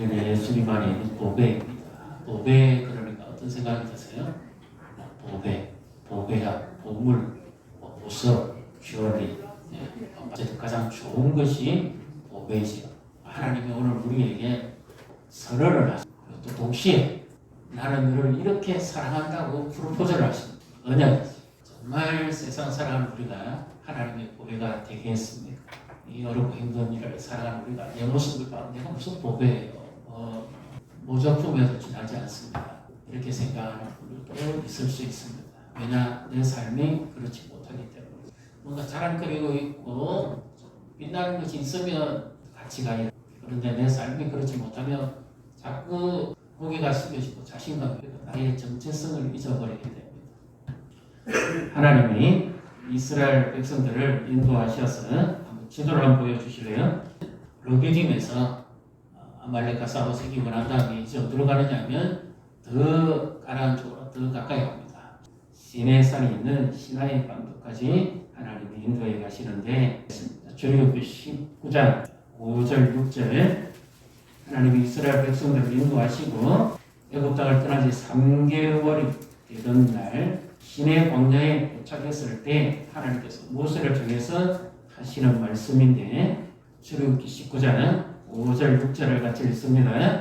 우리는 예수님 있는 보배입니다. 보배 그러니까 어떤 생각이 드세요? 보배, 보배야, 보물, 뭐 보석, 큐어리. 예, 어쨌든 가장 좋은 것이 보배이지요. 하나님이 오늘 우리에게 선언을. 그리고 또 동시에 나는 너를 이렇게 사랑한다고 프로포즈를 하십니다. 언약이지. 정말 세상 사랑하는 우리가 하나님의 보배가 되겠습니까? 이 어렵고 힘든 일을 살아가는 우리가 내 모습을 봐 내가 무슨 보배예요. 어, 모조품에도 지나지 않습니다. 이렇게 생각하는 분들도 있을 수 있습니다. 왜냐 내 삶이 그렇지 못하기 때문에 뭔가 자랑거리고 있고 좀 빛나는 것이 있으면 가치가 있 그런데 내 삶이 그렇지 못하면 자꾸 고개가 숙여지고 자신감이 나의 정체성을 잊어버리게 됩니다. 하나님이 이스라엘 백성들을 인도하셔서 지도를 한번 보여주실래요? 르비딤에서 어, 아말렉과 싸워 생기고 난 다음에 이제 어디로 가느냐면 더 가나안 쪽으로 더 가까이 갑니다. 시내산이 있는 시나이 반도까지 하나님이 인도해 가시는데 출애굽기 19장 5절 6절 하나님이 이스라엘 백성들을 인도하시고 애굽 땅을 떠난 지 3개월이 되던 날 시내 광야에 도착했을 때 하나님께서 모세를 통해서 하시는 말씀인데 출애굽기 19장 5절 6절을 같이 읽습니다.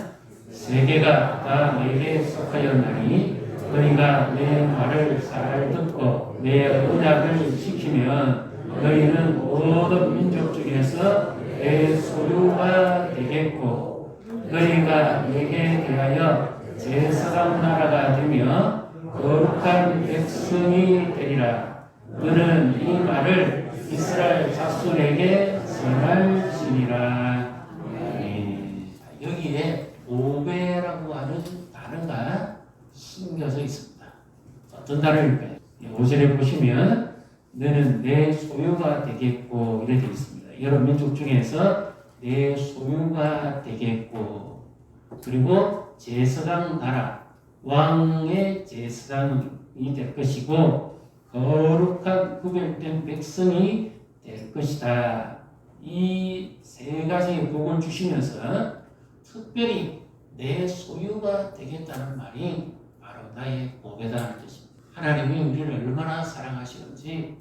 세계가 다 내게 속하였나니 너희가 내 말을 잘 듣고 내 언약을 지키면 너희는 모든 민족 중에서 내 소유가 되겠고 너희가 내게 대하여 제사장 나라가 되며 거룩한 백성이 되리라. 너는 이 말을 이스라엘 자손에게 전할지니라. 아멘. 여기에 오베라고 하는 단어가 숨겨져 있습니다. 어떤 단어일까요? 5절에 보시면 너는 내 소유가 되겠고 이렇게 되어 있습니다. 여러 민족 중에서 내 소유가 되겠고 그리고 제사장 나라 왕의 제사장이 될 것이고 거룩한 구별된 백성이 될 것이다. 이 세 가지 복을 주시면서 특별히 내 소유가 되겠다는 말이 바로 나의 복이다는 뜻입니다. 하나님이 우리를 얼마나 사랑하시는지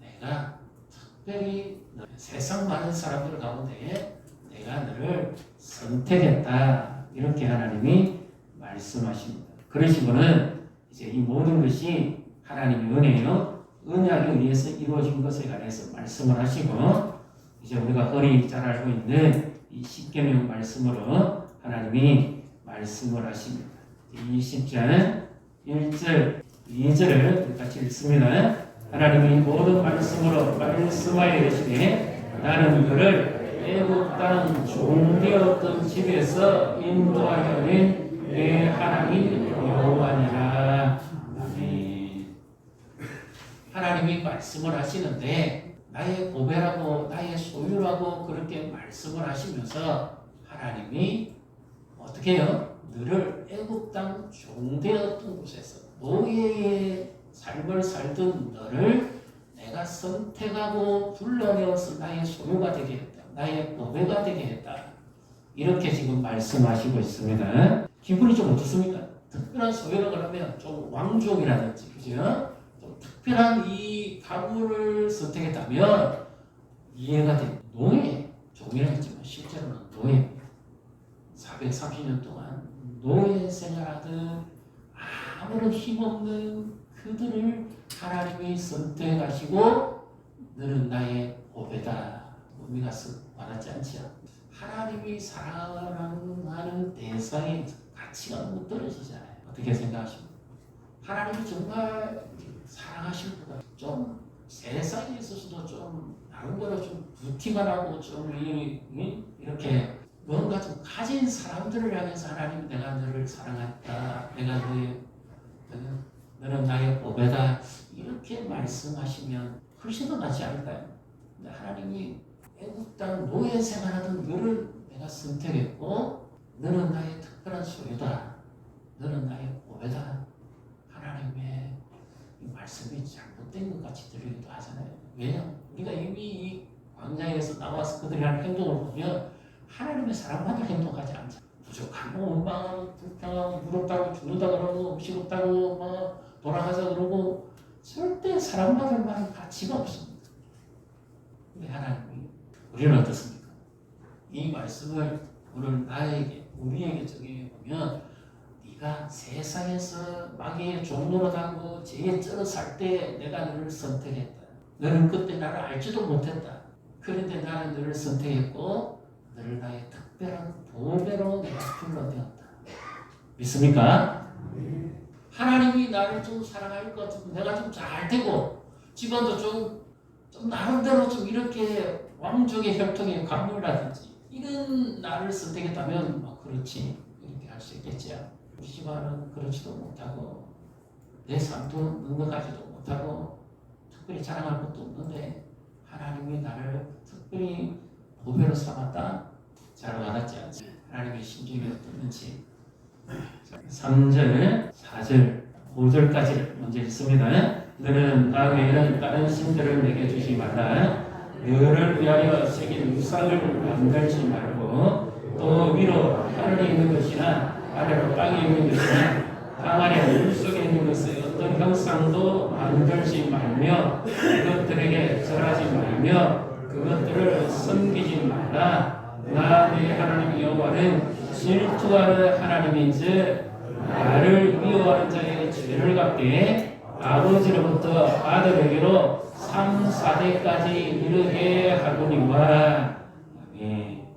내가 특별히 세상 많은 사람들 가운데 내가 너를 선택했다. 이렇게 하나님이 말씀하십니다. 그러시고는 이제 이 모든 것이 하나님의 은혜요. 은약에 의해서 이루어진 것에 관해서 말씀을 하시고 이제 우리가 흔히 잘 알고 있는 이 십계명 말씀으로 하나님이 말씀을 하십니다. 20장 1절 2절을 같이 읽습니다. 하나님이 모든 말씀으로 말씀하여 이르시되 나는 그를 애국 땅 종되었던 집에서 인도하여 낸 내 하나님 여호와니라. 하나님이 말씀을 하시는데 나의 보배라고 나의 소유라고 그렇게 말씀을 하시면서 하나님이 어떻게 해요? 너를 애굽 땅 종되었던 곳에서 노예의 삶을 살던 너를 내가 선택하고 불러내어서 나의 소유가 되게 했다. 나의 보배가 되게 했다. 이렇게 지금 말씀하시고 있습니다. 기분이 좀 어떻습니까? 특별한 소유라 그러면 좀 왕족이라든지 그죠? 좀 특별한 이 가문을 선택했다면 이해가 돼. 노예, 종이라 했지만 실제로는 노예. 430년 동안 노예 생활하던 아무런 힘없는 그들을 하나님이 선택하시고 너는 나의 보배다. 의미가 썩 와닿지 않지요. 하나님이 사랑하는 대상의 가치가 너무 떨어지잖아요. 어떻게 생각하십니까? 하나님이 정말 사랑하시는 좀 세상에 있어서도 좀 거로 좀 부티가 나고 좀 이렇게 뭔가 좀 가진 사람들을 향해서 하나님 내가 너를 사랑한다. 내가 너의 너는, 너는 나의 보배다. 이렇게 말씀하시면 훨씬 더 낫지 않을까요? 근데 하나님이 애국 땅 노예 생활하던 너를 내가 선택했고 너는 나의 특별한 소유다. 너는 나의 보배다. 하나님의 이 말씀이 잘못된 것 같이 들리기도 하잖아요. 왜냐? 우리가 이미 이 광야에서 나와서 그들이 하는 행동을 보면 하나님의 사랑받을 행동하지 않잖아요. 막 불평하고 무럽다고 죽는다 그러고 음식 없다고 뭐 돌아가자 그러고 절대 만한 가치가 없습니다. 근데 하나님이 우리는 어떻습니까? 이 말씀을 오늘 나에게 우리에게 적용해 보면 네가 세상에서 마귀의 종로로 당고 죄에 쩔어 살 때 내가 너를 선택했다. 너는 그때 나를 알지도 못했다. 그런데 나는 너를 선택했고 너를 나의 특별한 보배로 내가 불러내었다. 믿습니까? 하나님이 나를 좀 사랑할 것 같으면 내가 좀 잘 되고 집안도 좀, 좀 나름대로 좀 이렇게 왕족의 혈통의 관물이라든지 이런 나를 선택했다면 뭐 그렇지 이렇게 할 수 있겠지요. 집안은 그렇지도 못하고 내 삶도 능력하지도 못하고 특별히 자랑할 것도 없는데 하나님이 나를 특별히 보배로 삼았다. 잘 와닿지 않지. 하나님의 심정이 어떻는지 3절, 4절, 5절까지 먼저 읽습니다. 너는 나 외에는 다른 신들을 내게 주지 말라. 너를 위하여 새긴 우상을 만들지 말고 또 위로 하늘에 있는 것이나 아래로 땅에 있는 것이나 땅 아래 물 속에 있는 것의 어떤 형상도 만들지 말며 그것들에게 절하지 말며 그것들을 섬기지 말라. 나의 하나님 여호와는 질투하는 하나님인즉 나를 미워하는 자의 죄를 갚게 아버지로부터 아들에게로 3, 4대까지 이르게 하거니와.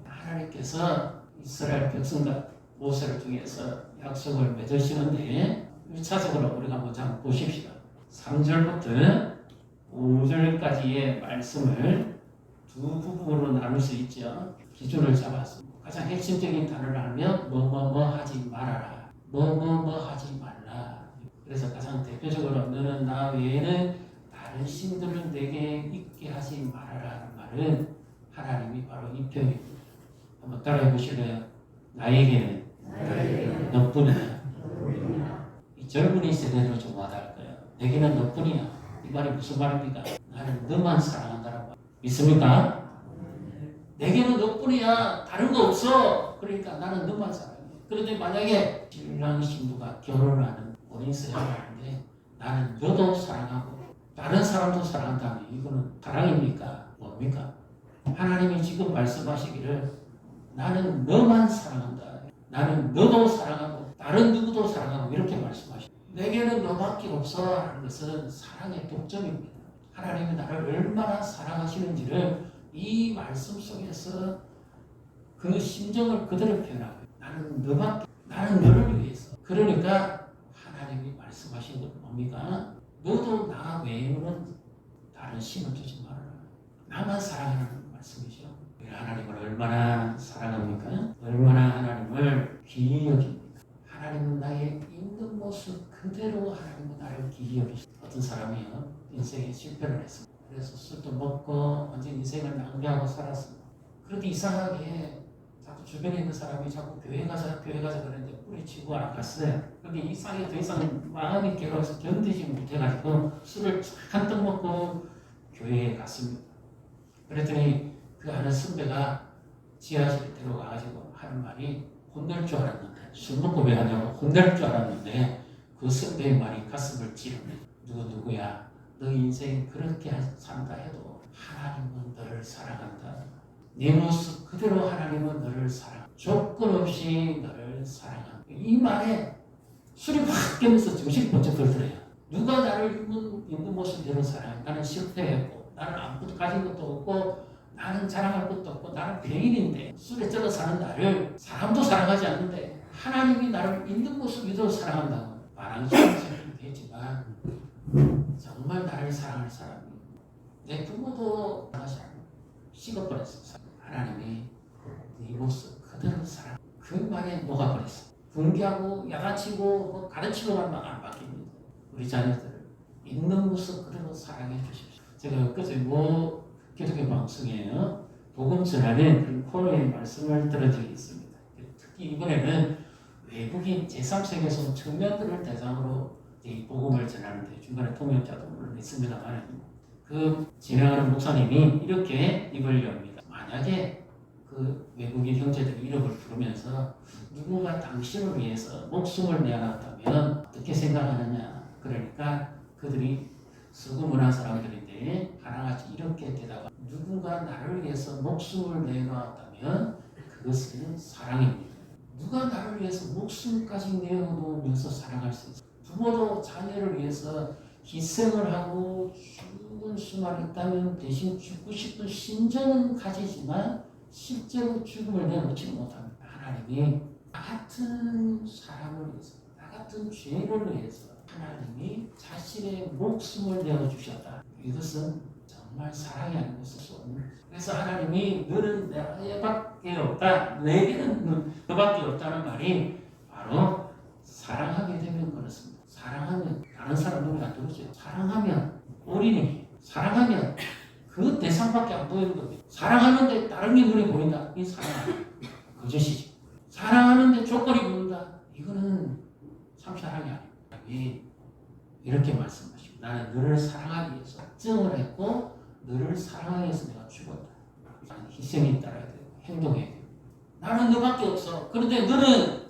하나님께서 이스라엘 백성과 모세를 통해서 약속을 맺으시는데 1차적으로 우리가 한번 보십시다. 3절부터 5절까지의 말씀을 두 부분으로 나눌 수 있죠. 기준을 잡았어. 가장 핵심적인 단어를 알면 뭐뭐뭐 하지 말아라. 뭐뭐뭐 하지 말라. 그래서 가장 대표적으로 너는 나 외에는 다른 신들을 내게 있게 하지 말아라는 말은 하나님이 바로 이 표현입니다. 한번 따라해 보실래요? 나에게는 너뿐이야. 이 젊은이 세대로 좀 와닿을 거예요. 내게는 너뿐이야. 이 말이 무슨 말입니까? 나는 너만 사랑한다는 말. 믿습니까? 내게는 너뿐이야. 다른 거 없어. 그러니까 나는 너만 사랑해. 그런데 만약에 신랑 신부가 결혼하는 본인 생활하는데 나는 너도 사랑하고 다른 사람도 사랑한다면 이거는 사랑입니까? 뭡니까? 하나님이 지금 말씀하시기를 나는 너만 사랑한다. 나는 너도 사랑하고 다른 누구도 사랑하고 이렇게 말씀하시. 내게는 너밖에 없어 하는 것은 사랑의 독점입니다. 하나님이 나를 얼마나 사랑하시는지를 이 말씀 속에서 그 심정을 그대로 표현하고 나는 너밖에 나는 너를 위해서 그러니까 하나님이 말씀하신 건 뭡니까? 너도 나 외에는 다른 신을 두지 말아라. 나만 사랑하는 말씀이죠. 하나님을 얼마나 사랑합니까? 얼마나 하나님을 귀히 여깁니까? 하나님은 나의 있는 모습 그대로 하나님은 나를 귀히 여기시. 어떤 사람이요 인생에 실패를 했습니다. 그래서 술도 먹고 완전 인생을 낭비하고 살았습니다. 그런데 이상하게 자꾸 주변에 있는 사람이 자꾸 교회 가자 교회 가자 그랬는데 뿌리치고 안 갔어요. 그게 이상하게 더 이상 마음이 괴로워서 견디지 못해가지고 술을 한턱 먹고 교회에 갔습니다. 그랬더니 그 아는 선배가 지하실에 들어가가지고 하는 말이 혼낼 줄 알았는데 술 먹고 왜 하냐고 혼낼 줄 알았는데 그 선배의 말이 가슴을 찌릅니다. 누구 누구야 너 인생 그렇게 산다 해도 하나님은 너를 사랑한다. 네 모습 그대로 하나님은 너를 사랑. 조건 없이 너를 사랑한다. 이 말에 술이 확 깨면서 정신이 번쩍 들더래요. 누가 나를 있는, 있는 모습대로 사랑해? 나는 실패했고, 나는 아무것도 가진 것도 없고, 나는 자랑할 것도 없고, 나는 병인인데, 술에 쩔어 사는 나를 사람도 사랑하지 않는데, 하나님이 나를 있는 모습 이대로 사랑한다고. 말하기는 되지만, 정말 나를 사랑할 사람이 내 부모도 사랑하지 않고 식어버렸어. 하나님이 네 모습 그대로 사랑. 그 말에 녹아버렸어. 분개하고 야단치고 뭐 가르치고만 안 바뀝니다. 우리 자녀들 있는 모습 그대로 사랑해 주십시오. 제가 그제 뭐 기독교 방송에요 복음 전하는 그런 코너의 말씀을 들은 적이 있습니다. 특히 이번에는 외국인 제3세계에서 온 청년들을 대상으로 이 복음을 전하는데 중간에 통역자도 물론 있습니다만 그 진행하는 목사님이 이렇게 입을 엽니다. 만약에 그 외국인 형제들의 이름을 부르면서 누군가 당신을 위해서 목숨을 내어놨다면 어떻게 생각하느냐. 그러니까 그들이 서구 문화 사람들인 데 하나같이 이렇게 대답하 누군가 나를 위해서 목숨을 내어놨다면 그것은 사랑입니다. 누가 나를 위해서 목숨까지 내어놓으면서 사랑할 수 있어? 부모도 자녀를 위해서 희생을 하고 죽은 수만 있다면 대신 죽고 싶은 심정은 가지지만 실제로 죽음을 내놓지 못합니다. 하나님이 나 같은 사람을 위해서, 나 같은 죄를 위해서 하나님이 자신의 목숨을 내어주셨다. 이것은 정말 사랑이 아니고 있을 없는. 그래서 하나님이 너는 내밖에 없다. 내게는 너밖에 없다는 말이 바로 사랑하게 되면 그렇습니다. 사랑하면 다른 사람 눈에 안 들어오죠. 사랑하면 어린이, 사랑하면 그 대상밖에 안 보이는 겁니다. 사랑하는데 다른 게 눈에 보인다. 이 사랑 그것이지. 사랑하는데 조건이 보인다. 이거는 참 사랑이 아닙니다. 이 이렇게 말씀하십니다. 나는 너를 사랑하기 위해서 정을 했고 너를 사랑하기 위해서 내가 죽었다. 희생이 따라야 행동해야 되고 나는 너밖에 없어. 그런데 너는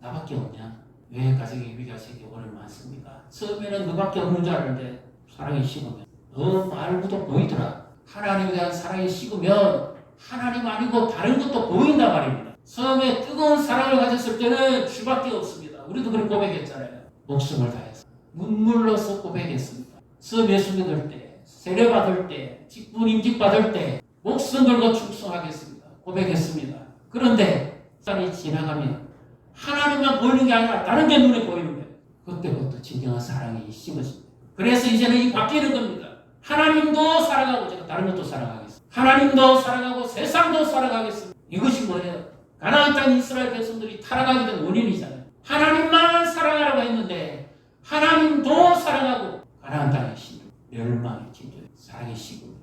나밖에 없냐? 왜 가정에 예비가식이 오늘 많습니까? 처음에는 너밖에 없는 줄 알았는데 사랑이 식으면 너 말고도 보이더라. 하나님에 대한 사랑이 식으면 하나님 아니고 다른 것도 보인단 말입니다. 처음에 뜨거운 사랑을 가졌을 때는 주밖에 없습니다. 우리도 그렇게 고백했잖아요. 목숨을 다해서 눈물로서 고백했습니다. 처음 예수 믿을 때, 세례 받을 때, 직분 임직 받을 때 목숨 걸고 충성하겠습니다. 고백했습니다. 그런데 시간이 지나가면 하나님만 보이는 게 아니라 다른 게 눈에 보이는 거예요. 그때부터 진정한 사랑이 심어집니다. 그래서 이제는 이 바뀌는 겁니다. 하나님도 사랑하고 제가 다른 것도 사랑하겠습니다. 하나님도 사랑하고 세상도 사랑하겠습니다. 이것이 뭐예요? 가나안 땅 이스라엘 백성들이 타락하게 된 원인이잖아요. 하나님만 사랑하라고 했는데 하나님도 사랑하고 가나안 땅의 신 멸망의 기도 사랑의 시고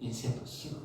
인생도 시고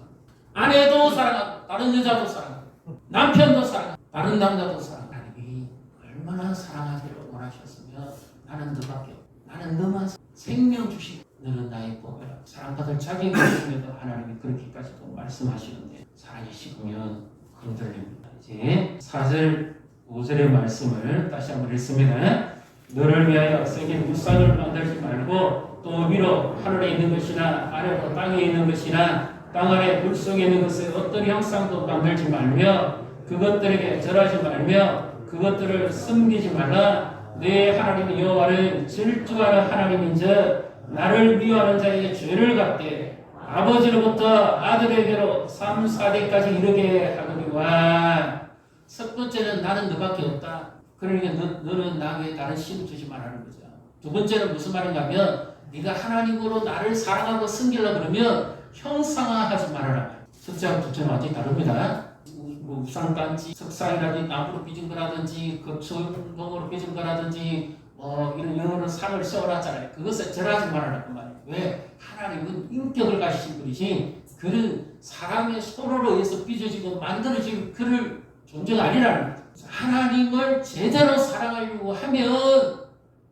아내도 사랑하고 다른 여자도 사랑하고 남편도 사랑하고 다른 남자도 사랑하고 하나님이 얼마나 사랑하기를 원하셨으면 나는 너밖에 없 나는 너만 사- 생명 주시고 너는 나의 복이라. 사랑받을 자격이 있음에도 하나님이 그렇게까지도 말씀하시는데 사랑이 식으면 흔들립니다. 이제 4절 5절의 말씀을 다시 한번 읽습니다 너를 위하여 생긴 우상을 만들지 말고 또 위로 하늘에 있는 것이나 아래로 땅에 있는 것이나 땅 아래 물속에 있는 것의 어떤 형상도 만들지 말며 그것들에게 절하지 말며 그것들을 섬기지 말라. 내 하나님 여호와는 질투하는 하나님인즉 나를 미워하는 자의 죄를 갚되 아버지로부터 아들에게로 3, 4대까지 이르게 하거니와. 첫 번째는 나는 너밖에 없다 그러니까 너, 너는 나에게 다른 신을 주지 말라는 거죠 두 번째는 무슨 말인가 하면 네가 하나님으로 나를 사랑하고 섬기려 그러면 형상화하지 말아라 첫째하고 둘째는 완전히 다릅니다 뭐 우상단지, 석상이라든지 나무로 빚은 거라든지 급소동으로 빚은 거라든지 뭐 이런 영어로 상을 세워놨잖아요. 그것을 절하지 말아라 그 말이에요. 왜? 하나님은 인격을 가지신 분이지 그는 사람의 손으로 의해서 빚어지고 만들어진 그를 존재가 아니라는 거죠. 하나님을 제대로 사랑하려고 하면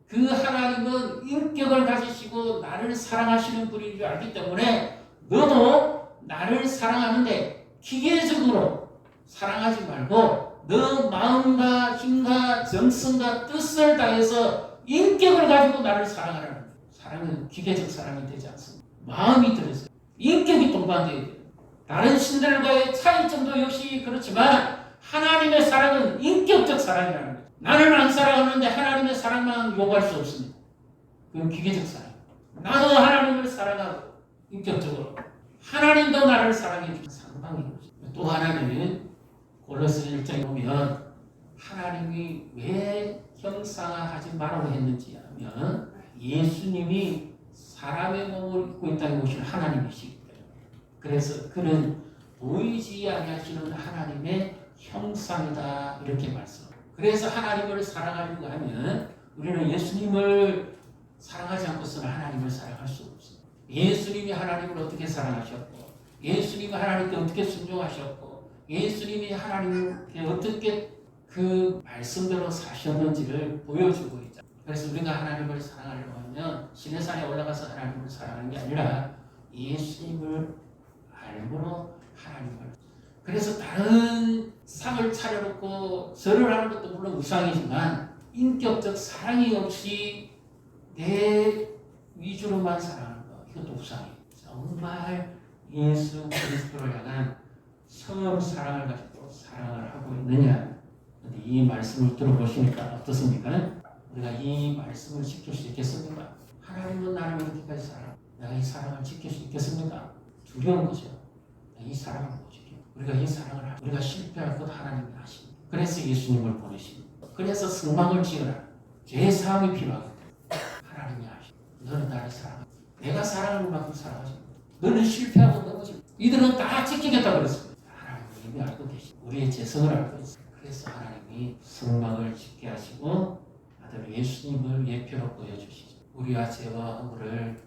그 하나님은 인격을 가지시고 나를 사랑하시는 분인 줄 알기 때문에 너도 나를 사랑하는데 기계적으로 사랑하지 말고 너 마음과 힘과 정성과 뜻을 다해서 인격을 가지고 나를 사랑하라는 거예요. 사랑은 기계적 사랑이 되지 않습니다. 마음이 들어서 인격이 동반되어야 돼요. 다른 신들과의 차이점도 역시 그렇지만 하나님의 사랑은 인격적 사랑이라는 거예요. 나는 안 사랑하는데 하나님의 사랑만 요구할 수 없습니다. 그건 기계적 사랑. 나도 하나님을 사랑하고 인격적으로 하나님도 나를 사랑해 주는 상방인 거죠. 또 하나는 골로새 1장에 보면 하나님이 왜 형상화하지 말라고 했는지 하면 예수님이 사람의 몸을 입고 있다는 것이 하나님이시기 때문에 그래서 그는 보이지 아니하시는 하나님의 형상이다 이렇게 말씀. 그래서 하나님을 사랑하려고 하면 우리는 예수님을 사랑하지 않고서는 하나님을 사랑할 수 없습니다. 예수님이 하나님을 어떻게 사랑하셨고 예수님이 하나님께 어떻게 순종하셨고 예수님이 하나님께 어떻게 그 말씀대로 사셨는지를 보여주고 있죠. 그래서 우리가 하나님을 사랑하려고 하면 시내산에 올라가서 하나님을 사랑하는 게 아니라 예수님을 알므로 하나님을 그래서 다른 상을 차려놓고 절을 하는 것도 물론 우상이지만 인격적 사랑이 없이 내 위주로만 사랑하는 거 이것도 우상이에요. 정말 예수 그리스도를 향한 처음 사랑을 가지고 사랑을 하고 있느냐? 근데 이 말씀을 들어보시니까 어떻습니까? 우리가 이 말씀을 지킬 수 있겠습니까? 하나님은 나를 이렇게까지 사랑, 내가 이 사랑을 지킬 수 있겠습니까? 두려운 거죠. 이못 지켜. 우리가 이 사랑을 하- 우리가 실패할 것 하나님이 아십니다. 그래서 예수님을 보내십니다. 그래서 승망을 지으라. 죄 사함이 필요하거든. 하나님이 아십니다. 너는 나를 사랑하. 내가 사랑하는 만큼 사랑하지. 너는 실패하고 넘어지. 이들은 다 지키겠다 그랬습니다. 하나님이 이미 알고 계시. 우리의 재성을 알고 있어. 그래서 하나님이 승망을 짓게 하시고 아들 예수님을 예표로 보여주시죠. 우리와 죄와 허물을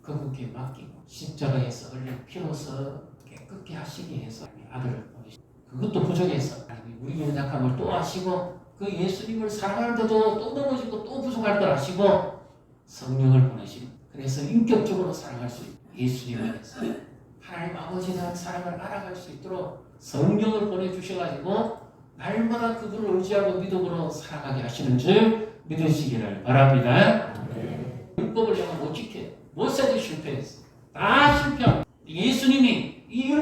그분께 맡기고 십자가에서 흘린 피로서 깨끗게 하시기 위해서 아들을 보내시고 그것도 부족해서 우리의 연약함을 또 아시고 그 예수님을 사랑하는데도 또 넘어지고 또 부족할 걸 아시고 성령을 보내시고 그래서 인격적으로 사랑할 수 있고 예수님 안에서 하나님 아버지에 대한 사랑을 알아갈 수 있도록 성령을 보내주셔가지고 날마다 그분을 의지하고 믿음으로 살아가게 하시는 줄 믿으시기를 바랍니다. 율법을 내가 못 지켜요. 모세도 실패했어. 다 실패하고 예수님이 이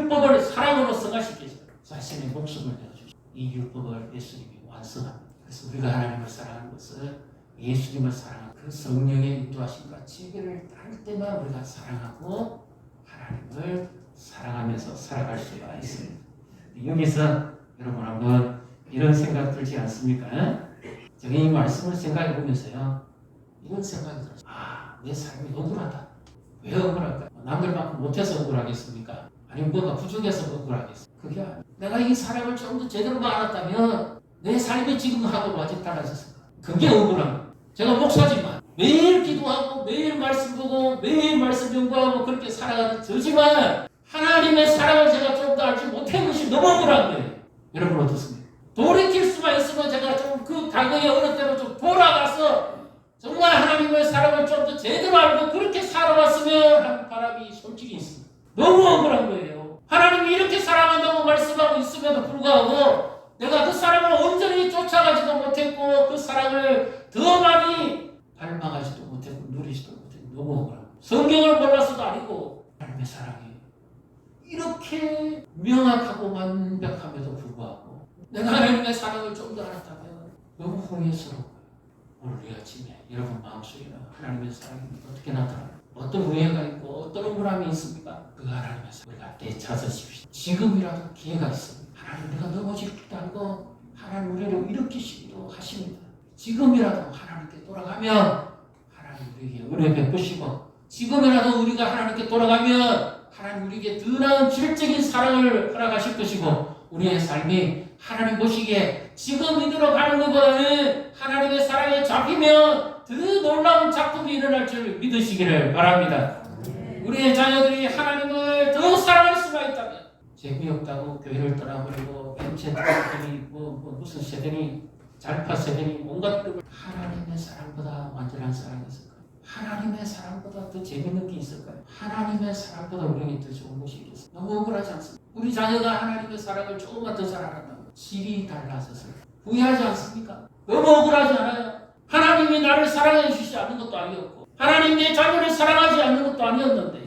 율법을 사랑으로 승화시키셔 자신의 목숨을 내어주셔 이 율법을 예수님이 완성합니다. 그래서 우리가 하나님을 사랑하는 것은 예수님을 사랑하는 그 성령의 인도하심과 지혜를 할 때만 우리가 사랑하고 하나님을 사랑하면서 살아갈 수가 있습니다. 여기서 여러분 한번 이런 생각 들지 않습니까? 제가 이 말씀을 생각해 보면서요. 이런 생각이 들었어요. 아, 내 삶이 억울하다. 왜 억울할까? 남들만큼 못해서 억울하겠습니까? 아니면 뭐가 부족해서 억울하겠어? 그게 아니에요. 내가 이 사랑을 좀 더 제대로 알았다면 내 삶이 지금 하고 아직 달라졌을까? 그게 억울한 거예요. 제가 목사지만 매일 기도하고 매일 말씀 보고 매일 말씀 연구하고 그렇게 살아가는 저지만 하나님의 사랑을 제가 좀 더 알지 못한 것이 너무 억울한 거예요. 여러분 어떻습니까? 돌이킬 수가 있으면 제가 좀 그 과거의 어느 때로 좀 돌아가서 정말 하나님의 사랑을 좀 더 제대로 알고 그렇게 살아왔으면 하는 바람이 솔직히 있습니다. 너무 억울한 거예요. 하나님이 이렇게 사랑한다고 말씀하고 있음에도 불구하고 내가 그 사랑을 온전히 쫓아가지도 못했고 그 사랑을 더 많이 닮아가지도 못했고 누리지도 못했고 너무 억울한 거예요. 성경을 몰라서도 아니고 하나님의 사랑이 이렇게 명확하고 완벽함에도 불구하고 내가 하나님의 사랑을 좀 더 알았다면 너무 후회스러워요. 오늘 이 아침에 여러분 마음속에 하나님의 사랑이 어떻게 나타나? 어떤 우애가 있고 어떤 억울함이 있습니까? 그 하나님의 사랑 우리가 되찾으십시오. 지금이라도 기회가 있습니다. 하나님 내가 넘어질 도 알고 하나님 우리를 일으키시기도 하십니다. 지금이라도 하나님께 돌아가면 하나님 우리에게 은혜 베푸시고 지금이라도 우리가 하나님께 돌아가면 하나님 우리에게 더 나은 질적인 사랑을 허락하실 것이고 우리의 삶이 하나님 보시기에 지금 이대로 가는 것보다는 하나님의 사랑에 잡히면 더 놀라운 작품이 일어날 줄 믿으시기를 바랍니다. 우리의 자녀들이 하나님을 더 사랑할 수가 있다면 재미 없다고 교회를 떠나버리고 벤체 떠나버리고 뭐, 뭐 무슨 세대니 잘파 세대니 온갖 걸 하나님의 사랑보다 완전한 사랑이 있을까요? 하나님의 사랑보다 더 재밌는 게 있을까요? 하나님의 사랑보다 우리에게 더 좋은 것이 있겠어요? 너무 억울하지 않습니까? 우리 자녀가 하나님의 사랑을 조금만 더 사랑한다면 질이 달라졌을 후회하지 않습니까? 너무 억울하지 않아요? 하나님이 나를 사랑해 주시지 않는 것도 아니었고 하나님 내 자녀를 사랑하지 않는 것도 아니었는데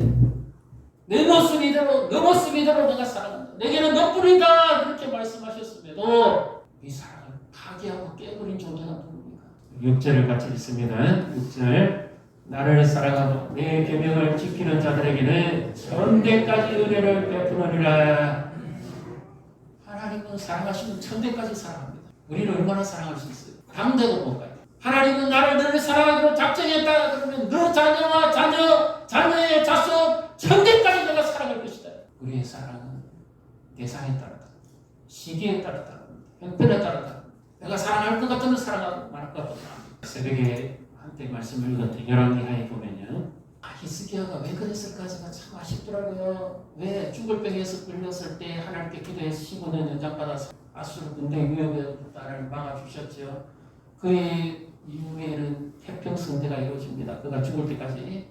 내 모습 이대로 내 모습 이대로 내가 사랑한다. 내게는 너뿐이다 그렇게 말씀하셨음에도 이 사랑을 파괴하고 깨버린 존재가 누굽니까? 6절을 같이 읽습니다. 6절. 나를 사랑하고 내 계명을 지키는 자들에게는 천대까지 은혜를 베푸느니라. 하나님은 사랑하시면 천대까지 사랑합니다. 우리를 얼마나 사랑할 수 있어요? 당대도 못 가요 하나님은 나를 늘 사랑하기로 작정했다. 그러면 너 자녀와 자녀 자녀의 자손 천대까지 내가 사랑할 것이다. 우리의 사랑은 대상에 따라다. 시기에 따라다. 형편에 따라다. 내가 사랑할 것 같으면 사랑하고 말할 것 같으면. 새벽에 한때 말씀을 읽었던 열왕기하에 보면요. 아, 히스기야가 왜 그랬을까 제가 참 아쉽더라고요. 왜 죽을 병에서 끌렸을 때 하나님께 기도해서 15년 연장 받아서 아수르 군대 위협에 나를 막아주셨죠 그의 이후에는 태평 성대가 이루어집니다. 그가 죽을 때까지.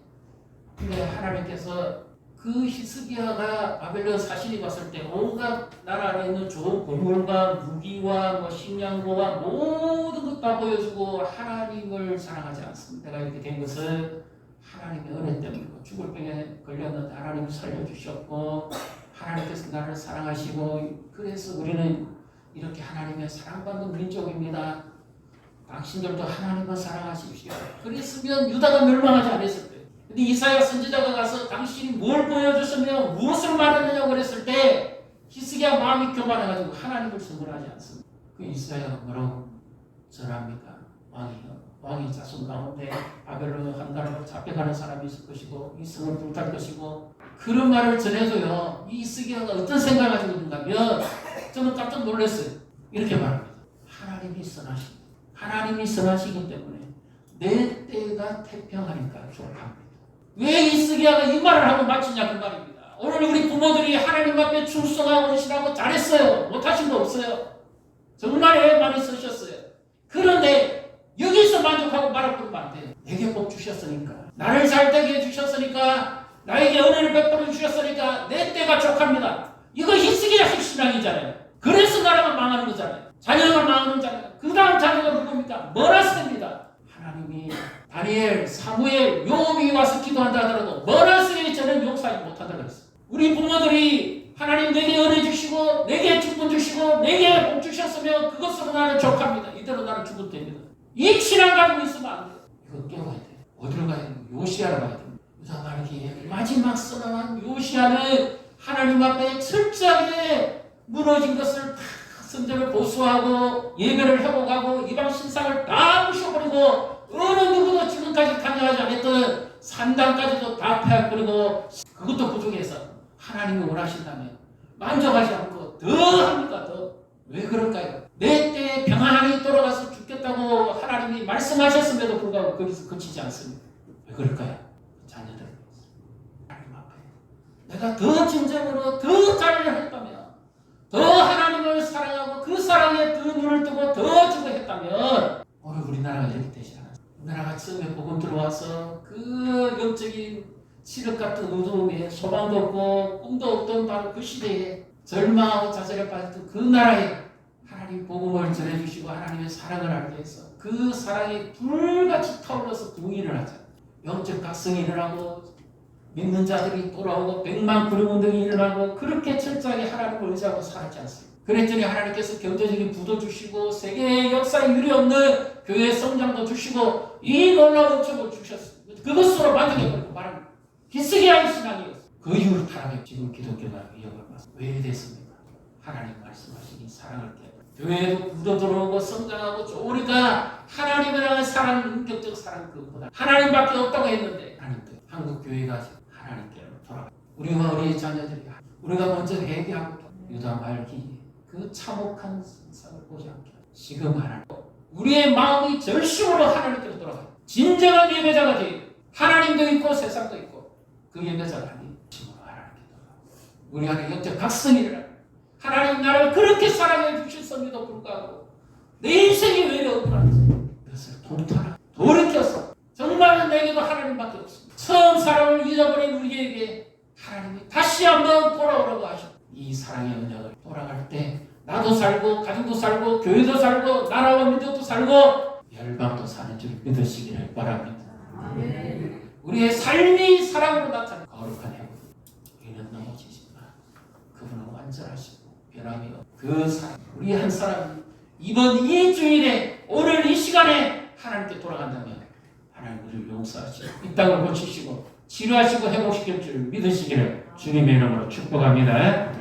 근데 하나님께서 그 히스기야가 바벨론 사신이 봤을 때 온갖 나라 안에 있는 좋은 보물과 무기와 뭐 식량고와 모든 것 다 보여주고 하나님을 사랑하지 않습니다. 내가 이렇게 된 것은 하나님의 은혜 때문이고 죽을 병에 걸렸는데 하나님이 살려주셨고 하나님께서 나를 사랑하시고 그래서 우리는 이렇게 하나님의 사랑받는 민족입니다. 당신들도 하나님을 사랑하십시오. 그랬으면 유다가 멸망하지 않았을 거예요. 근데 이사야 선지자가 가서 당신이 뭘 보여줬으며 무엇을 말하느냐고 그랬을 때 히스기야 마음이 교만해가지고 하나님을 선물하지 않습니다. 그 이사야가 뭐라고 전합니까? 왕이요. 왕이 자손 가운데 바벨론 한 나라로 잡혀가는 사람이 있을 것이고 이 성을 불탈 것이고 그런 말을 전해도요 이 히스기야가 어떤 생각을 가지고 있는가면 저는 깜짝 놀랐어요. 이렇게 말합니다. 하나님이 선하십니다. 하나님이 선하시기 때문에 내 때가 태평하니까 족합니다. 왜 이스기야가 이 말을 하고 마치냐 그 말입니다. 오늘 우리 부모들이 하나님 앞에 충성하고 오시라고 잘했어요. 못하신 거 없어요. 정말 애 많이 쓰셨어요. 그런데 여기서 만족하고 말을 끊으면 안 돼요. 내게 복 주셨으니까 나를 잘되게 해주셨으니까 나에게 은혜를 베풀어 주셨으니까 내 때가 족합니다. 이거 히스기야식 신앙이잖아요. 망하는 거잖아요. 자녀가 망하는 거잖아요. 그 다음 자녀가 누굽니까? 머라스입니다. 하나님이 다니엘, 사무엘, 요업이 와서 기도한다 하더라도 머라스에 저는 용서하지 못한다 그랬어요. 우리 부모들이 하나님 내게 은혜 주시고 내게 축복 주시고 내게 복 주셨으면 그것으로 나는 족합니다. 이대로 나는 죽을 때입니다. 이 신앙 가지고 있으면 안 돼요. 이거 깨워야 돼요. 어디로 가야 돼요? 요시아로 가야 돼요. 유다 말기에 마지막 선언한 요시아는 하나님 앞에 철저하게 무너진 것을 다 선제를 보수하고 예배를 회복하고 이방 신상을 다 부셔버리고 어느 누구도 지금까지 탄생하지 않았던 산당까지도 다 폐하버리고 그것도 부족해서 하나님이 원하신다면 만족하지 않고 더 합니까 더? 왜 그럴까요? 내 때에 평안히 돌아가서 죽겠다고 하나님이 말씀하셨음에도 불구하고 거기서 그치지 않습니다. 왜 그럴까요? 자녀들 하나님 앞에 내가 더 진정으로 더 잘을 했다면 더 하나님을 사랑하고 그 사랑에 더 눈을 뜨고 더 주고 했다면 오늘 우리나라가 이렇게 되지 않았어요. 우리나라가 처음에 복음 들어와서 그 영적인 칠흑 같은 어두움에 소망도 없고 꿈도 없던 바로 그 시대에 절망하고 좌절에 빠졌던 그 나라에 하나님 복음을 전해주시고 하나님의 사랑을 알게 해서 그 사랑이 불같이 타올라서 부인을 하자. 영적 각성이 일어나고 믿는 자들이 돌아오고 백만 구령운동이 일어나고 그렇게 철저하게 하나님을 의지하고 살았지 않습니까? 그랬더니 하나님께서 경제적인 부도 주시고 세계 역사에 유례없는 교회 성장도 주시고 이 놀라운 축을 주셨어요. 그것으로 만족해버리고 말합니다. 기스기야의 신앙이었어요. 그 이후로 타락해 지금 기독교가 위협을 받습니다. 왜 됐습니까? 하나님 말씀하신 이 사랑을 깨 교회에도 부도 들어오고 성장하고 하나님을 향한 사랑, 인격적 사랑 그것보다 하나님밖에 없다고 했는데 하나님도 한국 교회가 지금 하나님께로 돌아가. 우리와 우리의 자녀들이 우리가 먼저 회개하고 유다 말기 그 참혹한 상을 보지 않게 지금 하나님 우리의 마음이 절심으로 하나님께로 돌아가. 진정한 예배자가 되어 하나님도 있고 세상도 있고 그 예배자가 아닌 심으로 하나님께 돌아가. 우리 안에 영적 각성이 일어나. 하나님 나를 그렇게 사랑해 주셨음에도 불구하고 내 인생이 왜 이렇게 억울한지 그것을 돌이켜서 정말 내게도 하나님밖에 없습니다. 처음 사랑을 잊어버린 우리에게 하나님이 다시 한번 돌아오라고 하셨고 이 사랑의 언약을 돌아갈 때 나도 살고 가정도 살고 교회도 살고 나라와 민족도 살고 열방도 사는 줄 믿으시기를 바랍니다. 우리의 삶이 사랑으로 나타나 거룩한 행복. 우리는 넘어지지만 그분은 완전하시고 변함이 없고 그 사람 우리 한 사람 이번 이 주일에 오늘 이 시간에 하나님께 돌아간다면 하나님 우리를 용서하시고 이 땅을 고치시고 치료하시고 회복시킬 줄 믿으시기를 주님의 이름으로 축복합니다.